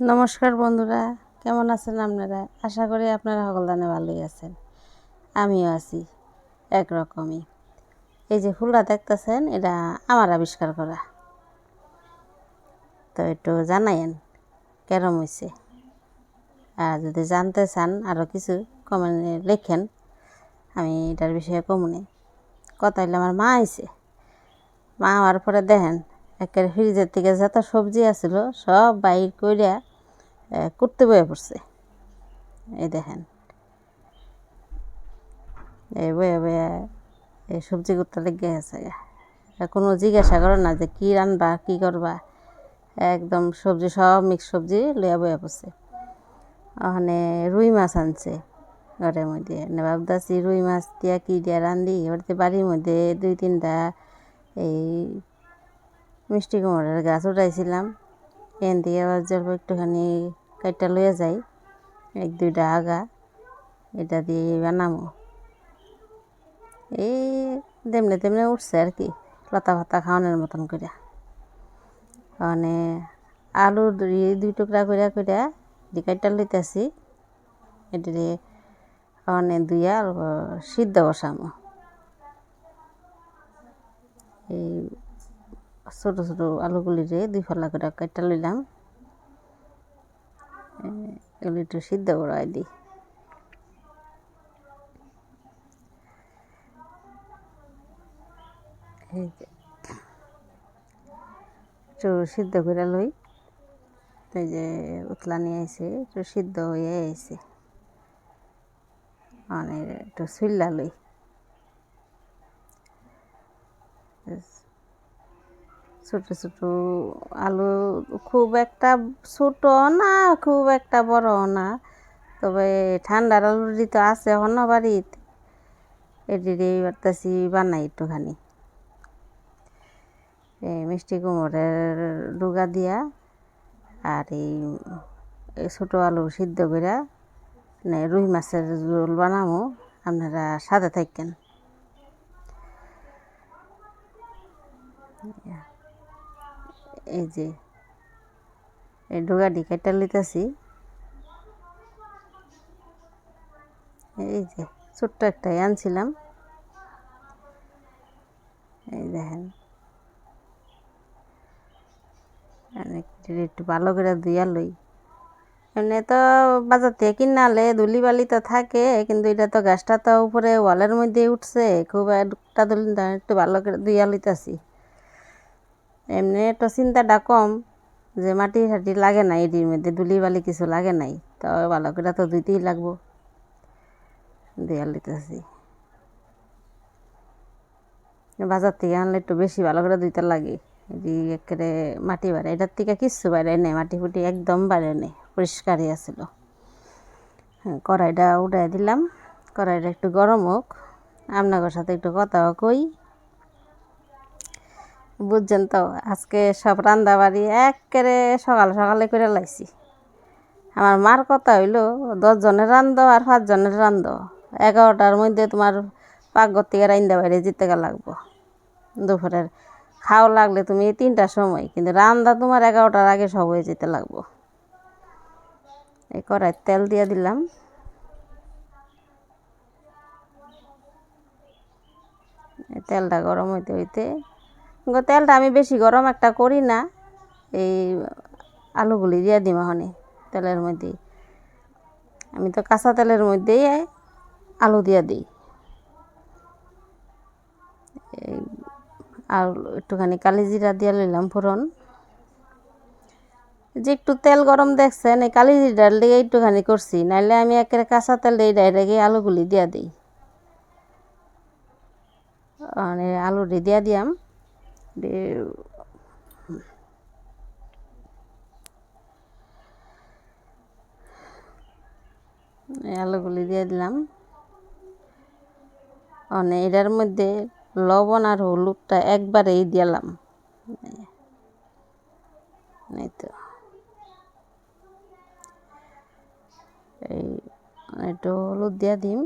নমস্কার বন্ধুরা, কেমন আছেন আপনারা? আশা করি আপনারা সকলদানে ভালোই আছেন। আমিও আছি একরকমই। এই যে ফুলটা দেখতেছেন, এটা আমার আবিষ্কার করা। তো একটু জানাইন কেরম হয়েছে আর যদি জানতে চান আরও কিছু কমেন্টে লেখেন, আমি এটার বিষয়ে কমুনি কথা হইলে, আমার মা আইছে। মা হওয়ার পরে দেখেন, একেবারে ফ্রিজের থেকে যত সবজি আছিল, সব বাইর কইরা কুটতে বয়ে পড়ছে। এই দেখেন। এই বয়ে বয়ে এই সবজি করতে লেগে গেছে কোনো জিজ্ঞাসা করো না যে কী রান্না কী করবা। একদম সবজি, সব মিক্স সবজি লইয়া বয়ে পড়ছে। ওখানে রুই মাছ আনছে ঘরের মধ্যে। ভাবতেছি রুই মাছ দিয়া কী দিয়া রান্ধি ওটাতে বাড়ির মধ্যে দুই তিনটা এই মিষ্টি কুমড়ের গাছ উঠাইছিলাম। এখান থেকে আবার জল একটুখানি কাইটা লইয়া যাই। এক, দুইটা আগা, এটা দিয়ে বানাবো এই তেমনি তেমনি উঠছে আর কি, লতা পাতা খাওয়ানোর মতন করে মানে আলু দুই টুকরা করে করে দি কাইটা লইতেছি, এটা মানে দুইয়া সিদ্ধ বসামো। এই ছোটো ছোটো আলুগুলিরে দুই ফালা করে কাইটা লইলাম। এগুলো একটু সিদ্ধ করাই দিই। একটু সিদ্ধ করে লই। এই যে উতলা নিয়ে আইছে, একটু সিদ্ধ হয়ে আইছে। মানে একটু সুল্লা লই। ছোটো, ছোট আলু খুব একটা ছোটো না, খুব একটা বড় না। তবে ঠান্ডার আলুটি তো আছে এখনও বাড়িতে এটি বাড়তেছি বানাই একটুখানি। এই মিষ্টি কুমড়ের ডুগা দিয়া আর এই ছোটো আলু সিদ্ধ করে মানে রুই মাছের ঝোল বানাবো আপনারা সাথে থাকেন এই যে, এই ডোগাটি কেটে লিতেছি এই যে, ছোট্ট একটা আনছিলাম। এই দেখেন। একটু ভালো করে ধুইয়া লই। এমনি তো বাজার থেকে কিনে আনলে ধুলি বালি তো থাকে, কিন্তু এটা তো গাছটা তো উপরে ওয়ালের মধ্যে উঠছে। খুব একটা ধুলি একটু ভালো করে ধুইয়া লইতাছি। এমনি তো চিন্তাটা কম যে মাটি টাটি লাগে না এটির মধ্যে ধুলি বালি কিছু লাগে নাই, তো ভালো করে তো ধুইতেই লাগবো। ধুইয়া লইতেছি বাজার থেকে আনলে একটু বেশি ভালো করে ধুইতে লাগে। এটি একেবারে মাটি বাড়ে, এটার থেকে কিচ্ছু বাইরে নেই, মাটি ফুটি একদম বাইরে নেই, পরিষ্কারই আছিল। হ্যাঁ কড়াইটা উঠাই দিলাম, কড়াইটা একটু গরম হোক, আপনাদের সাথে একটু কথাও কই বুঝছেন তো? আজকে সব রান্না বাড়ি একেবারে সকাল সকালে করে লাইছি। আমার মার কথা হইল, দশজনের রান্ধ আর পাঁচজনের রান্ধ। এগারোটার মধ্যে তোমার পাকঘর থেকে রান্দা বাইরে যেতে লাগবো। দুপুরের খাওয়া লাগলে তুমি তিনটার সময়, কিন্তু রান্না তোমার এগারোটার আগে সব হয়ে যেতে লাগবো। এই কড়াই তেল দিয়ে দিলাম। তেলটা গরম হইতে হইতে তেলটা আমি বেশি গরম একটা করি না। এই আলুগুলি দিয়ে দিম এখানে তেলের মধ্যে আমি তো কাঁচা তেলের মধ্যেই আলু দিয়ে দিই। এই আর একটুখানি কালি জিরা দিয়ে লইলাম ফোড়ন। যে একটু তেল গরম দেখছেন, এই কালি জিরার দিয়ে একটুখানি করছি, নাইলে আমি একেবারে কাঁচা তেল দিয়ে ডাইরেক্ট এই আলুগুলি দিয়া দিই। মানে আলুটি দিয়া দিয়াম। এই আলুগুলি দিয়ে দিলাম। মানে এটার মধ্যে লবণ আর হলুদটা একবারেই দিলাম। এই তো। এই একটু হলুদ দিয়া দিম।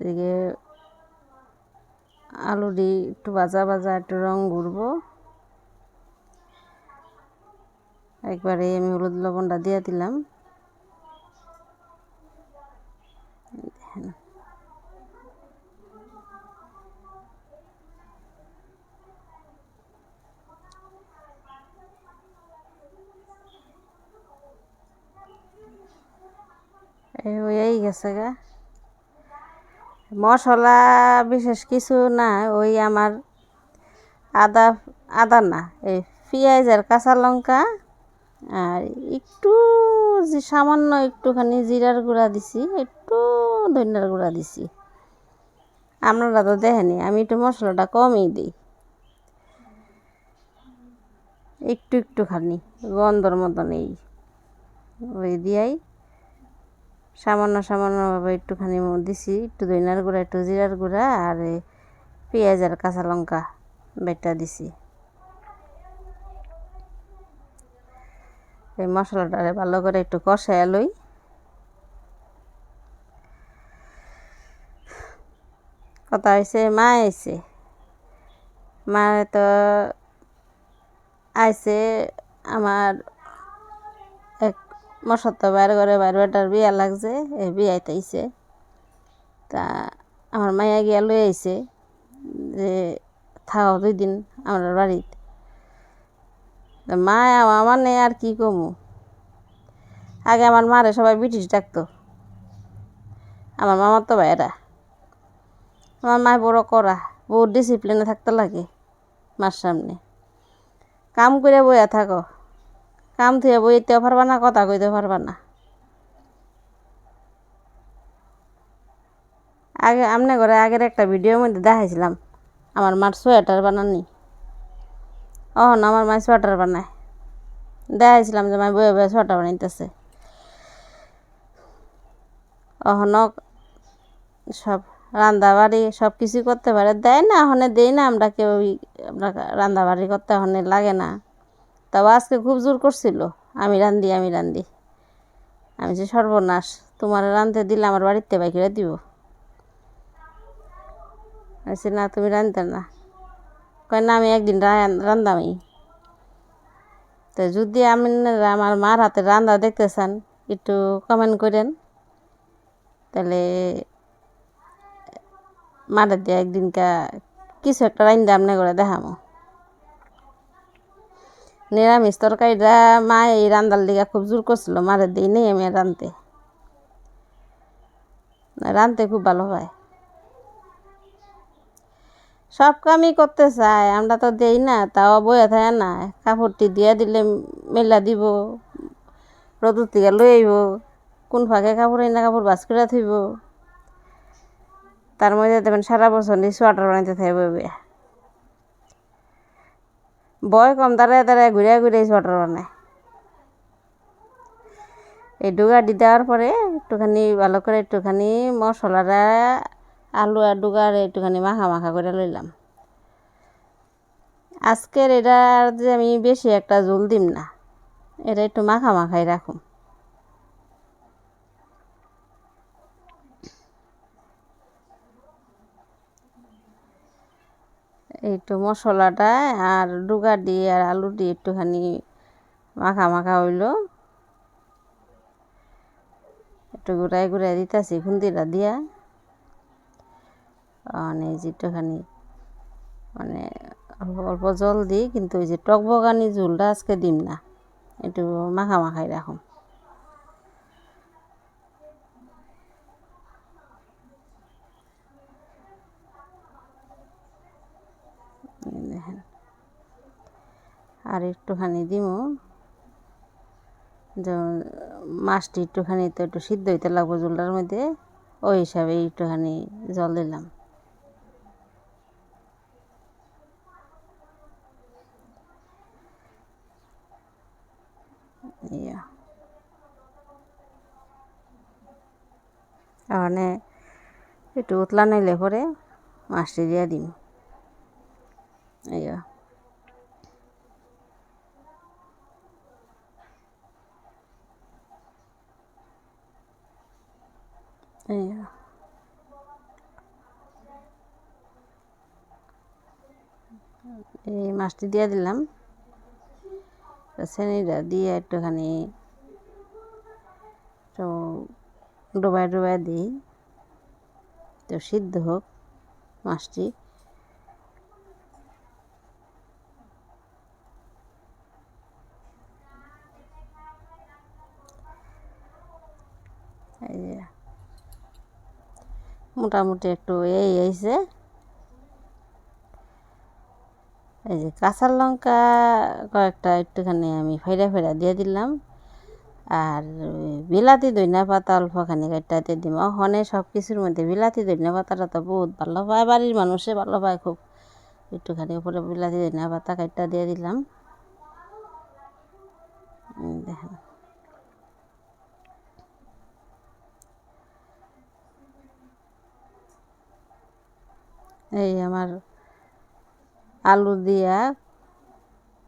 এদিকে আলুটি একটু ভাজা ভাজা একটু রং ঘুরবো। একবারে আমি হলুদ লবণটা দিয়ে দিলাম। এই হয়েই গেছে গা। মশলা বিশেষ কিছু না, ওই আমার আদা আদা না, এই পেঁয়াজ আর কাঁচা লঙ্কা আর একটু যে সামান্য একটুখানি জিরার গুঁড়া দিছি, একটু ধনিয়ার গুঁড়া দিছি। আপনারা তো দেখেনি আমি একটু মশলাটা কমই দিই। একটু একটুখানি, গন্ধর মতন এই, ওই দিয়াই। সামান্য সামান্যভাবে একটুখানি দিছি, একটু ধনিয়ার গুঁড়া, একটু জিরার গুঁড়া, আর পেঁয়াজ আর কাঁচা লঙ্কা বেটা দিছি। এই মশলাটা ভালো করে একটু কষায় লই। কথা হয়েছে মা আইছে। মা তো আইছে আমার মশত বাইর করে বাইর বেটার বিয়া লাগছে, এ বিয়াইতে আইছে তা আমার মাইয়া গিয়া লই আইছে যে থাও দুই দিন আমার বাড়িতে। তা মা আমার নেই আর কি কমু? আগে আমার মারে সবাই ব্রিটিশ ডাকতো। আমার মামার তো ভাইয়েরা। আমার মায় বড় করা বহুত ডিসিপ্লিনে থাকতে লাগে মার সামনে। কাম করে বইয়া থাকো। কাম থেকে বইতেও পারবা না, কথা কইতে পারবা না। আগে আমনে ঘরে আগের একটা ভিডিওর মধ্যে দেখাইছিলাম, আমার মার সোয়েটার বানানি অহন আমার মায়ের সোয়েটার বানায়। দেখাইছিলাম যে মায় বয়ে বয়ে সোয়েটার বানাইতেছে। অহন সব রান্না বাড়ি সব কিছু করতে পারে। দেয় না ওখানে দেই না, আমরা কেউ আমরা রান্না বাড়ি করতে ওখানে লাগে না। তবে আজকে খুব জোর করছিল। আমি রান্ধি আমি রান্ধি। আমি যে সর্বনাশ, তোমার রাঁধতে দিলে আমার বাড়িতে বাইকেরা দিব? বলছি, না, তুমি রাঁধতে না। কয়, না, আমি একদিন রান্ধামি তো যদি আমি আমার মার হাতে রান্না দেখতে চান, একটু কমেন্ট করেন। তাহলে মারা দিয়ে একদিনকা কিছু একটা রান্দা আমনে করে দেখামো। নিরামিষ তরকারিটা মা এই রান্দার দিকে খুব জোর করছিল, মারে দিই নেই আমি রাঁধতে রাঁধতে খুব ভালো হয়। সব কামই করতে চায়, আমরা তো দেই না, তাও বয়ে থাকে না। কাপড়টি দিয়ে দিলে মেলা দিব, রোদুর থেকে লই আইব, কোন ফাঁকে কাপড় না কাপড় বাস করে থইব। তার মধ্যে দেখবেন সারা বছর সোয়াটার বানাইতে থাকবে বইয়া বয় কম দাঁড়ায় দাঁড়ায় ঘুরে ঘুরে সোয়াটার বানায় এই ডুগাটি দেওয়ার পরে একটুখানি ভালো করে একটুখানি মশলাটা আলু আর ডুগার একটুখানি মাখা মাখা করে লইলাম আজকের এটা যে আমি বেশি একটা জোল দিম না এটা একটু মাখা মাখাই রাখুন একটু মশলাটা আর ডুগা দিয়ে আর আলু দিয়ে একটুখানি মাখা মাখা হইল। একটু ঘুরাই ঘুরাই দিতেছি খুন্তিটা দিয়া। মানে যে একটুখানি মানে অল্প জল দিই, কিন্তু ওই যে টক বগানি ঝোলটা আজকে দিম না, একটু মাখা মাখাই রাখুন এই দেখেন আর একটুখানি দিমু। যেমন মাছটি একটুখানি তো একটু সিদ্ধ হইতে লাগবো জলটার মধ্যে, ওই হিসাবে একটুখানি জল দিলাম। ওখানে একটু উতলা নাইলে পরে মাছটি দিয়ে দিম। ইয়া। ইয়া এই মাছটি দিয়ে দিলাম। চিনিটা দিয়ে একটুখানি তো ডোবায় ডোবায় দিই। তো সিদ্ধ হোক মাছটি। মোটামুটি একটু এই হয়েছে এই যে কাঁচা লঙ্কা কয়েকটা একটুখানি আমি ফেরা ফেরা দিয়ে দিলাম। আর বিলাতি ধনিয়া পাতা অল্পখানি দিয়ে দিম। ওখানে সব কিছুর মধ্যে বিলাতি ধনিয়া পাতাটা তো বহুত ভালো পায়, বাড়ির মানুষে ভালো পায় খুব। একটুখানি উপরে বিলাতি ধনিয়া পাতা কাটটা দিয়ে দিলাম। দেখেন। এই আমার আলু দিয়া,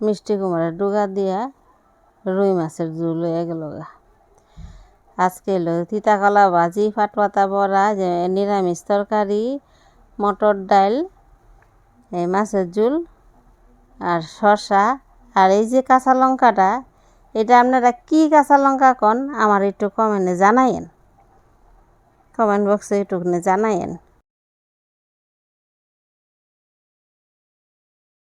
মিষ্টি কুমড়ার ডুগা দিয়া রুই মাছের ঝোল হয়ে গেল আজকে এলো তিতা কলা ভাজি পাটপাতা বড়া, যে নিরামিষ তরকারি, মটর ডাল, এই মাছের ঝোল আর শসা। আর এই যে কাঁচা লঙ্কাটা, এটা আপনারা কি কাঁচা লঙ্কা কন, আমার একটু কমেন্টে জানাইন কমেন্ট বক্সে একটুখানি জানাইন